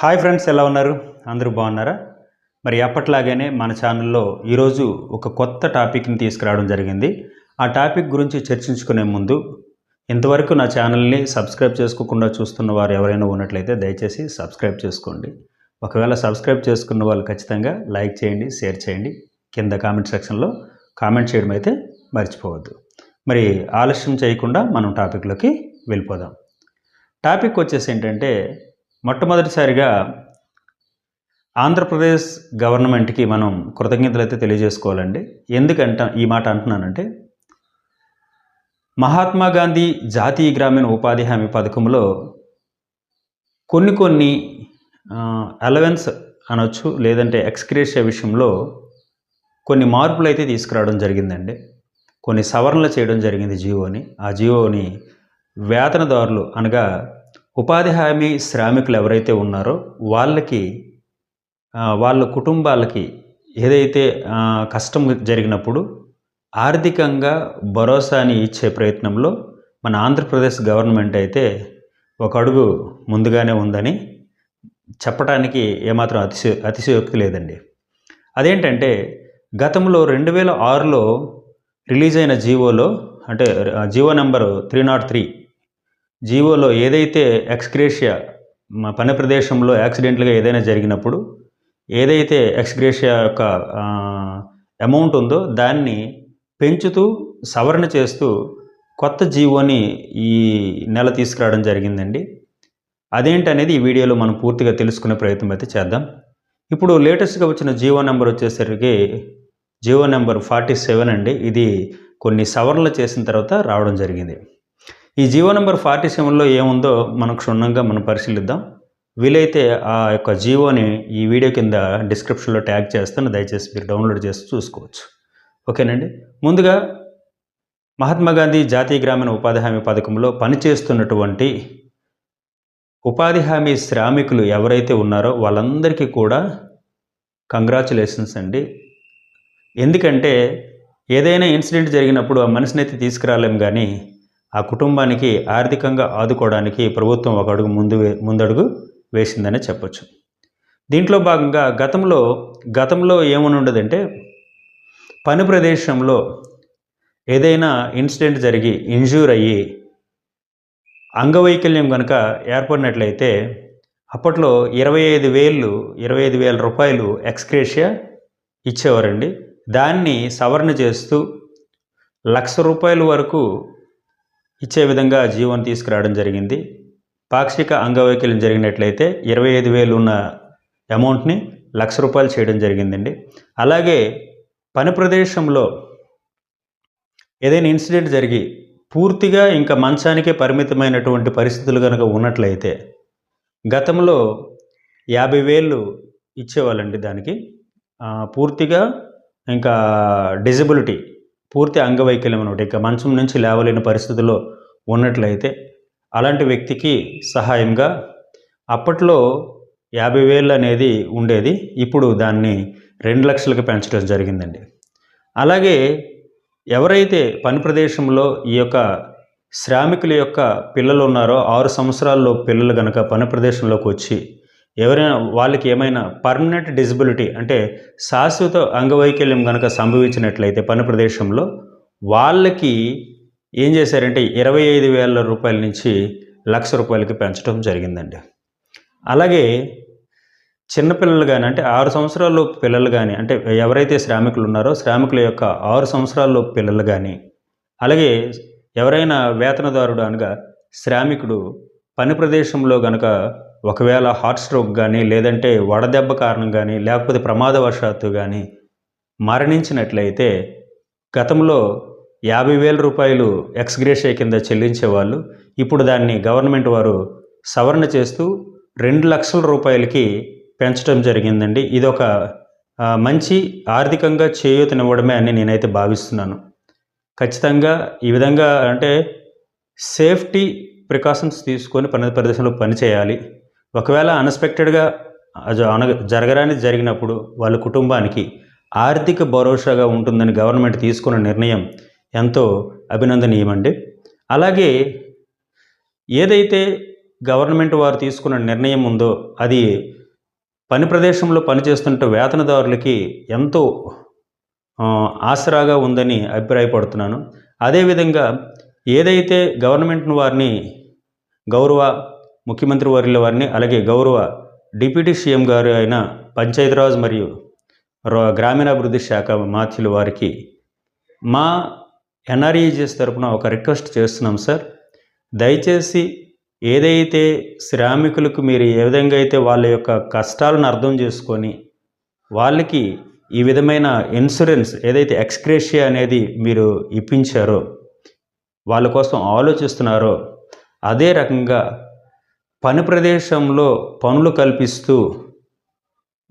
Hi friends ఎలా ఉన్నారు? అందరూ బాగున్నారా? మరి ఎప్పట్లాగానే మన ఛానల్లో ఈరోజు ఒక కొత్త టాపిక్ని తీసుకురావడం జరిగింది. ఆ టాపిక్ గురించి చర్చించుకునే ముందు ఇంతవరకు నా ఛానల్ని సబ్స్క్రైబ్ చేసుకోకుండా చూస్తున్న వారు ఎవరైనా ఉన్నట్లయితే దయచేసి సబ్స్క్రైబ్ చేసుకోండి. ఒకవేళ సబ్స్క్రైబ్ చేసుకున్న వాళ్ళు ఖచ్చితంగా లైక్ చేయండి షేర్ చేయండి. కింద కామెంట్ సెక్షన్లో కామెంట్ చేయడం అయితే మర్చిపోవద్దు. మరి ఆలస్యం చేయకుండా మనం టాపిక్లోకి వెళ్ళిపోదాం. టాపిక్ వచ్చేసి ఏంటంటే మొట్టమొదటిసారిగా ఆంధ్రప్రదేశ్ గవర్నమెంట్కి మనం కృతజ్ఞతలు అయితే తెలియజేసుకోవాలండి. ఎందుకంట ఈ మాట అంటున్నానంటే మహాత్మా గాంధీ జాతీయ గ్రామీణ ఉపాధి హామీ పథకంలో కొన్ని కొన్ని అలవెన్స్ అనొచ్చు లేదంటే ఎక్స్క్రేషియా విషయంలో కొన్ని మార్పులు అయితే తీసుకురావడం జరిగిందండి. కొన్ని సవరణలు చేయడం జరిగింది జియోని ఆ జియోని వేతనదారులు అనగా ఉపాధి హామీ శ్రామికులు ఎవరైతే ఉన్నారో వాళ్ళకి వాళ్ళ కుటుంబాలకి ఏదైతే కష్టం జరిగినప్పుడు ఆర్థికంగా భరోసాని ఇచ్చే ప్రయత్నంలో మన ఆంధ్రప్రదేశ్ గవర్నమెంట్ అయితే ఒక అడుగు ముందుగానే ఉందని చెప్పడానికి ఏమాత్రం అతిశయ అతిశయోక్తి లేదండి. అదేంటంటే గతంలో రెండు వేల ఆరులో రిలీజ్ అయిన జీవోలో అంటే GO number three nought three జీవోలో ఏదైతే ఎక్స్గ్రేషియా మా పని ప్రదేశంలో యాక్సిడెంట్లుగా ఏదైనా జరిగినప్పుడు ఏదైతే ఎక్స్గ్రేషియా యొక్క అమౌంట్ ఉందో దాన్ని పెంచుతూ సవరణ చేస్తూ కొత్త జీవోని ఈ నెల తీసుకురావడం జరిగిందండి. అదేంటనేది ఈ వీడియోలో మనం పూర్తిగా తెలుసుకునే ప్రయత్నం అయితే చేద్దాం. ఇప్పుడు లేటెస్ట్గా వచ్చిన జీవో నెంబర్ వచ్చేసరికి జీవో నెంబర్ ఫార్టీ సెవెన్ అండి. ఇది కొన్ని సవరణలు చేసిన తర్వాత రావడం జరిగింది. ఈ జీవో నెంబర్ ఫార్టీ సెవెన్లో ఏముందో మనం క్షుణ్ణంగా మనం పరిశీలిద్దాం. వీలైతే ఆ యొక్క జీవోని ఈ వీడియో కింద డిస్క్రిప్షన్లో ట్యాగ్ చేస్తాను. దయచేసి మీరు డౌన్లోడ్ చేసి చూసుకోవచ్చు. ఓకేనండి? ముందుగా మహాత్మా గాంధీ జాతీయ గ్రామీణ ఉపాధి హామీ పథకంలో పనిచేస్తున్నటువంటి ఉపాధి హామీ శ్రామికులు ఎవరైతే ఉన్నారో వాళ్ళందరికీ కూడా కంగ్రాచులేషన్స్ అండి. ఎందుకంటే ఏదైనా ఇన్సిడెంట్ జరిగినప్పుడు ఆ మనిషినైతే తీసుకురాలేం కానీ ఆ కుటుంబానికి ఆర్థికంగా ఆదుకోవడానికి ప్రభుత్వం ఒక అడుగు ముందు ముందడుగు వేసిందనే చెప్పొచ్చు. దీంట్లో భాగంగా గతంలో గతంలో ఏమని ఉండదంటే పని ప్రదేశంలో ఏదైనా ఇన్సిడెంట్ జరిగి ఇంజూర్ అయ్యి అంగవైకల్యం కనుక ఏర్పడినట్లయితే అప్పట్లో ఇరవై ఐదు వేలు ఇరవై ఐదు వేల రూపాయలు ఎక్స్క్రేషియా ఇచ్చేవారండి. దాన్ని సవరణ చేస్తూ లక్ష రూపాయల వరకు ఇచ్చే విధంగా జీవన్ తీసుకురావడం జరిగింది. పాక్షిక అంగవైకల్యం జరిగినట్లయితే ఇరవై ఐదు వేలు ఉన్న అమౌంట్ని లక్ష రూపాయలు చేయడం జరిగిందండి. అలాగే పని ప్రదేశంలో ఏదైనా ఇన్సిడెంట్ జరిగి పూర్తిగా ఇంకా మంచానికే పరిమితమైనటువంటి పరిస్థితులు కనుక ఉన్నట్లయితే గతంలో యాభై వేలు ఇచ్చేవాళ్ళండి దానికి. పూర్తిగా ఇంకా డిజబిలిటీ పూర్తి అంగవైకల్యం అనమాట. ఇక మంచం నుంచి లేవలేని పరిస్థితుల్లో ఉన్నట్లయితే అలాంటి వ్యక్తికి సహాయంగా అప్పట్లో యాభై వేలు అనేది ఉండేది. ఇప్పుడు దాన్ని రెండు లక్షలకు పెంచడం జరిగిందండి. అలాగే ఎవరైతే పని ప్రదేశంలో ఈ యొక్క శ్రామికుల యొక్క పిల్లలు ఉన్నారో ఆరు సంవత్సరాల్లో పిల్లలు కనుక పని ప్రదేశంలోకి వచ్చి ఎవరైనా వాళ్ళకి ఏమైనా పర్మనెంట్ డిజబిలిటీ అంటే శాశ్వత అంగవైకల్యం కనుక సంభవించినట్లయితే పని ప్రదేశంలో వాళ్ళకి ఏం చేశారంటే ఇరవై ఐదు వేల రూపాయల నుంచి లక్ష రూపాయలకి పెంచడం జరిగిందండి. అలాగే చిన్నపిల్లలు కానీ అంటే ఆరు సంవత్సరాల్లో పిల్లలు కానీ అంటే ఎవరైతే శ్రామికులు ఉన్నారో శ్రామికుల యొక్క ఆరు సంవత్సరాల్లో పిల్లలు కానీ అలాగే ఎవరైనా వేతనదారుడు అనగా శ్రామికుడు పని ప్రదేశంలో గనక ఒకవేళ హార్ట్ స్ట్రోక్ కానీ లేదంటే వడదెబ్బ కారణం కానీ లేకపోతే ప్రమాదవశాత్తు కానీ మరణించినట్లయితే గతంలో యాభై వేల రూపాయలు ఎక్స్గ్రేషియా కింద చెల్లించేవాళ్ళు ఇప్పుడు దాన్ని గవర్నమెంట్ వారు సవరణ చేస్తూ రెండు లక్షల రూపాయలకి పెంచడం జరిగిందండి. ఇది ఒక మంచి ఆర్థికంగా చేయూతనివ్వడమే అని నేనైతే భావిస్తున్నాను. ఖచ్చితంగా ఈ విధంగా అంటే సేఫ్టీ ప్రికాషన్స్ తీసుకొని పని ప్రదేశంలో పనిచేయాలి. ఒకవేళ అన్ఎక్స్పెక్టెడ్గా జరగరానిది జరిగినప్పుడు వాళ్ళ కుటుంబానికి ఆర్థిక భరోసాగా ఉంటుందని గవర్నమెంట్ తీసుకున్న నిర్ణయం ఎంతో అభినందనీయమండి. అలాగే ఏదైతే గవర్నమెంట్ వారు తీసుకున్న నిర్ణయం ఉందో అది పని ప్రదేశంలో పనిచేస్తుంటే వేతనదారులకి ఎంతో ఆసరాగా ఉందని అభిప్రాయపడుతున్నాను. అదేవిధంగా ఏదైతే గవర్నమెంట్ వారిని గౌరవ ముఖ్యమంత్రి వర్యుల వారిని అలాగే గౌరవ డిప్యూటీ సీఎం గారు అయిన పంచాయతీరాజ్ మరియు గ్రామీణాభివృద్ధి శాఖ మాత్యులు వారికి మా ఎన్ఆర్ఈజీఎస్ తరపున ఒక రిక్వెస్ట్ చేస్తున్నాం సార్. దయచేసి ఏదైతే శ్రామికులకు మీరు ఏ విధంగా అయితే వాళ్ళ యొక్క కష్టాలను అర్థం చేసుకొని వాళ్ళకి ఈ విధమైన ఇన్సూరెన్స్ ఏదైతే ఎక్స్క్రేషియా అనేది మీరు ఇప్పించారో వాళ్ళ కోసం ఆలోచిస్తున్నారో అదే రకంగా పని ప్రదేశంలో పనులు కల్పిస్తూ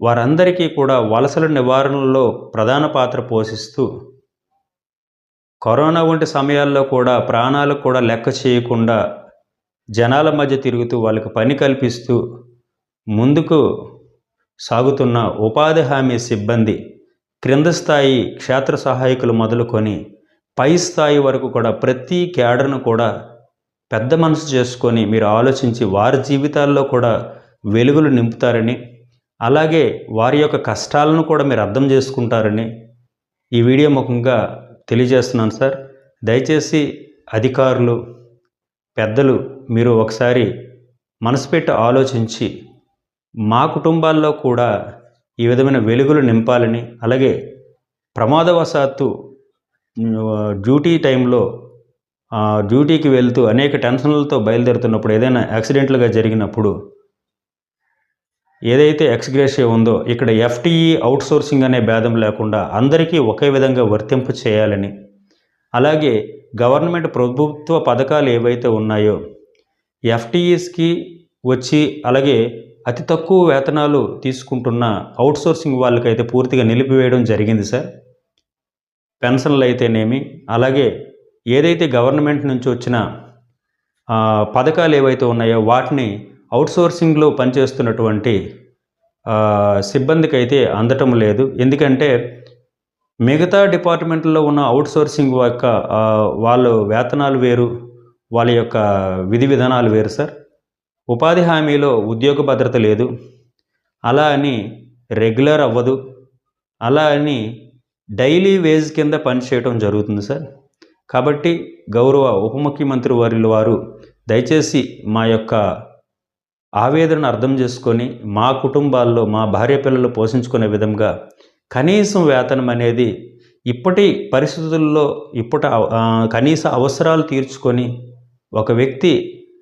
వారందరికీ కూడా వలసల నివారణలో ప్రధాన పాత్ర పోషిస్తూ కరోనా వంటి సమయాల్లో కూడా ప్రాణాలకు కూడా లెక్క చేయకుండా జనాల మధ్య తిరుగుతూ వాళ్ళకి పని కల్పిస్తూ ముందుకు సాగుతున్న ఉపాధి హామీ సిబ్బంది క్రింద స్థాయి క్షేత్ర సహాయకులు మొదలుకొని పై స్థాయి వరకు కూడా ప్రతి క్యాడర్ను కూడా పెద్ద మనసు చేసుకొని మీరు ఆలోచించి వారి జీవితాల్లో కూడా వెలుగులు నింపుతారని అలాగే వారి యొక్క కష్టాలను కూడా మీరు అర్థం చేసుకుంటారని ఈ వీడియో ముఖంగా తెలియజేస్తున్నాను సార్. దయచేసి అధికారులు పెద్దలు మీరు ఒకసారి మనసు పెట్టి ఆలోచించి మా కుటుంబాల్లో కూడా ఈ విధమైన వెలుగులు నింపాలని అలాగే ప్రమాదవశాత్తు డ్యూటీ టైంలో డ్యూటీకి వెళ్తూ అనేక టెన్షన్లతో బయలుదేరుతున్నప్పుడు ఏదైనా యాక్సిడెంట్లుగా జరిగినప్పుడు ఏదైతే ఎక్స్గ్రేషియా ఉందో ఇక్కడ ఎఫ్టీఈ అవుట్సోర్సింగ్ అనే భేదం లేకుండా అందరికీ ఒకే విధంగా వర్తింపు చేయాలని అలాగే గవర్నమెంట్ ప్రభుత్వ పథకాలు ఏవైతే ఉన్నాయో ఎఫ్టీఈస్కి వచ్చి అలాగే అతి తక్కువ వేతనాలు తీసుకుంటున్న అవుట్సోర్సింగ్ వాళ్ళకైతే పూర్తిగా నిలిపివేయడం జరిగింది సార్. పెన్షన్లు అయితేనేమి అలాగే ఏదైతే గవర్నమెంట్ నుంచి వచ్చిన పథకాలు ఏవైతే ఉన్నాయో వాటిని అవుట్సోర్సింగ్లో పనిచేస్తున్నటువంటి సిబ్బందికి అయితే అందటం లేదు. ఎందుకంటే మిగతా డిపార్ట్మెంట్లో ఉన్న అవుట్సోర్సింగ్ యొక్క వాళ్ళు వాళ్ళ వేతనాలు వేరు వాళ్ళ యొక్క విధి విధానాలు వేరు సార్. ఉపాధి హామీలో ఉద్యోగ భద్రత లేదు. అలా అని రెగ్యులర్ అవ్వదు. అలా అని డైలీ వేజ్ కింద పనిచేయటం జరుగుతుంది సార్. కాబట్టి గౌరవ ఉప ముఖ్యమంత్రి వారిల వారు దయచేసి మా యొక్క ఆవేదనను అర్థం చేసుకొని మా కుటుంబాల్లో మా భార్య పిల్లలు పోషించుకునే విధంగా కనీసం వేతనం అనేది ఇప్పటి పరిస్థితుల్లో ఇప్పటి కనీస అవసరాలు తీర్చుకొని ఒక వ్యక్తి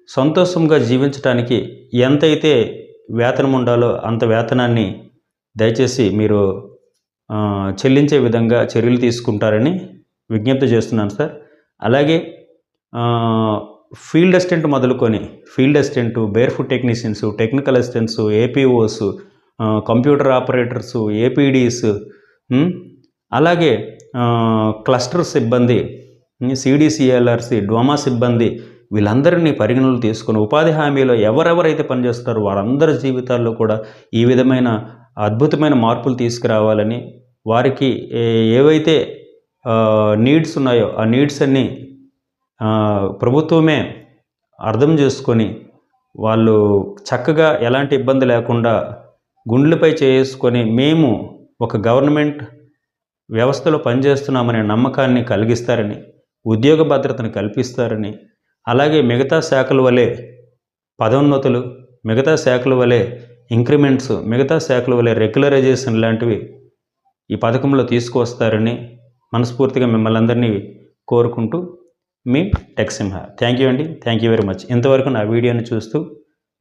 సంతోషంగా జీవించడానికి ఎంతైతే వేతనం ఉండాలో అంత వేతనాన్ని దయచేసి మీరు చెల్లించే విధంగా చర్యలు తీసుకుంటారని విజ్ఞప్తి చేస్తున్నాను సార్. అలాగే ఫీల్డ్ అసిస్టెంట్ మొదలుకొని field assistant barefoot technicians technical assistants APOs computer operators APDs అలాగే క్లస్టర్ సిబ్బంది సిడిసిఎల్ఆర్సి డోమా సిబ్బంది వీళ్ళందరినీ పరిగణనలు తీసుకొని ఉపాధి హామీలో ఎవరెవరైతే పనిచేస్తారో వారందరి జీవితాల్లో కూడా ఈ విధమైన అద్భుతమైన మార్పులు తీసుకురావాలని వారికి ఏ- ఏవైతే నీడ్స్ ఉన్నాయో ఆ నీడ్స్ అన్నీ ప్రభుత్వమే అర్థం చేసుకొని వాళ్ళు చక్కగా ఎలాంటి ఇబ్బంది లేకుండా గుండెలపై చేసుకొని మేము ఒక గవర్నమెంట్ వ్యవస్థలో పనిచేస్తున్నామనే నమ్మకాన్ని కలిగిస్తారని ఉద్యోగ భద్రతను కల్పిస్తారని అలాగే మిగతా శాఖల వలె పదోన్నతులు మిగతా శాఖల వలె ఇంక్రిమెంట్స్ మిగతా శాఖల వలె రెగ్యులరైజేషన్ లాంటివి ఈ పథకంలో తీసుకువస్తారని మనస్ఫూర్తిగా మిమ్మల్ని అందరినీ కోరుకుంటూ మీ టెక్ సింహ థ్యాంక్ యూ అండి. థ్యాంక్ యూ వెరీ మచ్ ఇంతవరకు నా వీడియోని చూస్తూ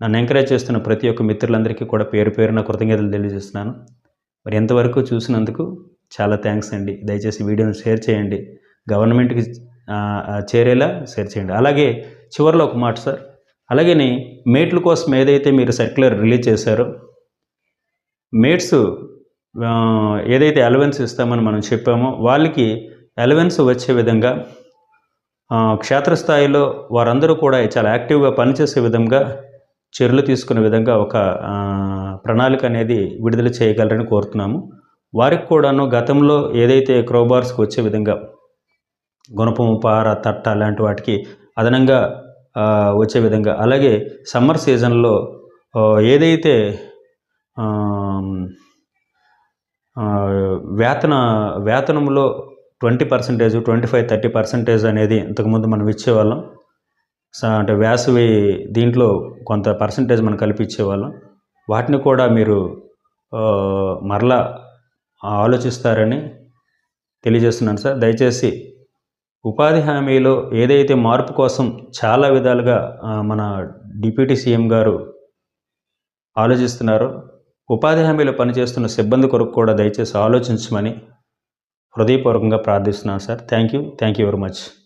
నన్ను ఎంకరేజ్ చేస్తున్న ప్రతి ఒక్క మిత్రులందరికీ కూడా పేరు పేరున కృతజ్ఞతలు తెలియజేస్తున్నాను. మరి ఎంతవరకు చూసినందుకు చాలా థ్యాంక్స్ అండి. దయచేసి వీడియోని షేర్ చేయండి. గవర్నమెంట్కి చేరేలా షేర్ చేయండి. అలాగే చివరిలో ఒక మాట సార్ అలాగే మేట్ల కోసం ఏదైతే మీరు సర్క్యులర్ రిలీజ్ చేశారో మేట్స్ ఏదైతే అలవెన్స్ ఇస్తామని మనం చెప్పామో వాళ్ళకి అలవెన్స్ వచ్చే విధంగా క్షేత్రస్థాయిలో వారందరూ కూడా చాలా యాక్టివ్గా పనిచేసే విధంగా చర్యలు తీసుకునే విధంగా ఒక ప్రణాళిక అనేది విడుదల చేయగలరని కోరుతున్నాము. వారికి కూడాను గతంలో ఏదైతే క్రోబార్స్కి వచ్చే విధంగా గుణపము పార తట్ట లాంటి వాటికి అదనంగా వచ్చే విధంగా అలాగే సమ్మర్ సీజన్లో ఏదైతే వేతన వేతనంలో twenty percentage twenty five thirty percentage అనేది ఇంతకుముందు మనం ఇచ్చేవాళ్ళం. స- అంటే వేసవి దీంట్లో కొంత పర్సంటేజ్ మనం కల్పించేవాళ్ళం. వాటిని కూడా మీరు మరలా ఆలోచిస్తారని తెలియజేస్తున్నాను సార్. దయచేసి ఉపాధి హామీలో ఏదైతే మార్పు కోసం చాలా విధాలుగా మన డిప్యూటీ సీఎం గారు ఆలోచిస్తున్నారో ఉపాధి హామీలో పనిచేస్తున్న సిబ్బంది కొరకు కూడా దయచేసి ఆలోచించమని హృదయపూర్వకంగా ప్రార్థిస్తున్నాను sir. Thank you thank you very much.